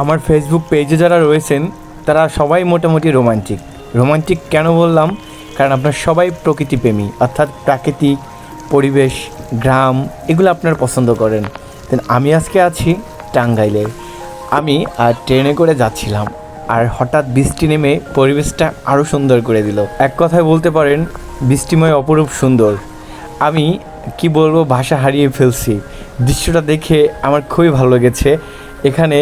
আমার ফেসবুক পেজে যারা রয়েছেন, তারা সবাই মোটামুটি রোমান্টিক রোমান্টিক কেন বললাম? কারণ আপনার সবাই প্রকৃতিপ্রেমী, অর্থাৎ প্রাকৃতিক, পরিবেশ, গ্রাম, এগুলো আপনারা পছন্দ করেন। দেন আমি আজকে আছি টাঙ্গাইলের আমি আর ট্রেনে করে যাচ্ছিলাম, আর হঠাৎ বৃষ্টি নেমে পরিবেশটা আরও সুন্দর করে দিল। এক কথায় বলতে পারেন, বৃষ্টিময় অপরূপ সুন্দর। আমি, কি বলব, ভাষা হারিয়ে ফেলছি। দৃশ্যটা দেখে আমার খুবই ভালো লেগেছে। এখানে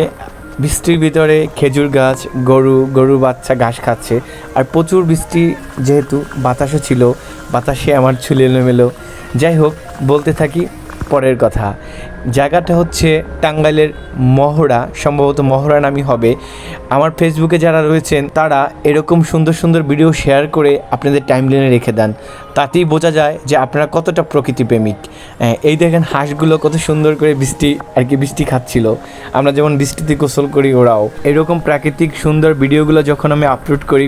বৃষ্টির ভিতরে খেজুর গাছ, গরু গরু বাচ্চা ঘাস খাচ্ছে। আর প্রচুর বৃষ্টি যেহেতু বাতাসও ছিল, বাতাসে আমার ছুলে এলোমেলো। যাই হোক, বলতে থাকি পরের কথা। জায়গাটা হচ্ছে টাঙ্গাইলের মহড়া, সম্ভবত মহড়া নামই হবে। আমার ফেসবুকে যারা রয়েছেন, তারা এরকম সুন্দর সুন্দর ভিডিও শেয়ার করে আপনাদের টাইমলাইনে রেখে দেন। তাতেই বোঝা যায় যে আপনারা কতটা প্রকৃতিপ্রেমিক এই দেখেন হাঁসগুলো কত সুন্দর করে বৃষ্টি, আর কি বৃষ্টি খাচ্ছিল। আমরা যেমন বৃষ্টিতে গোসল করি ওরাও। এরকম প্রাকৃতিক সুন্দর ভিডিওগুলো যখন আমি আপলোড করি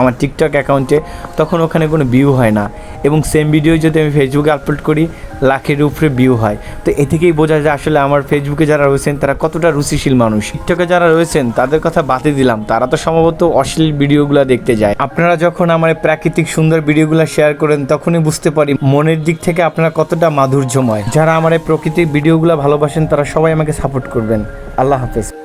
আমার টিকটক অ্যাকাউন্টে তখন ওখানে কোনো ভিউ হয় না। এবং সেম ভিডিও যদি আমি ফেসবুকে আপলোড করি, লাখের উপরে ভিউ হয়। তো এ থেকেই বোঝা যায় আসলে আমার ফেসবুকে যারা রয়েছেন, তারা কতটা রুচিশীল মানুষ। টিকটকে যারা রয়েছেন, তাদের কথা বাদে দিলাম। তারা তো সম্ভবত অশ্লীল ভিডিওগুলো দেখতে যায়। আপনারা যখন আমার প্রাকৃতিক সুন্দর ভিডিওগুলো শেয়ার করেন, তখনই বুঝতে পারি মনের দিক থেকে আপনারা কতটা মাধুর্যময়। যারা আমার এই প্রকৃতিক ভিডিওগুলো ভালোবাসেন, তারা সবাই আমাকে সাপোর্ট করবেন। আল্লাহ হাফেজ।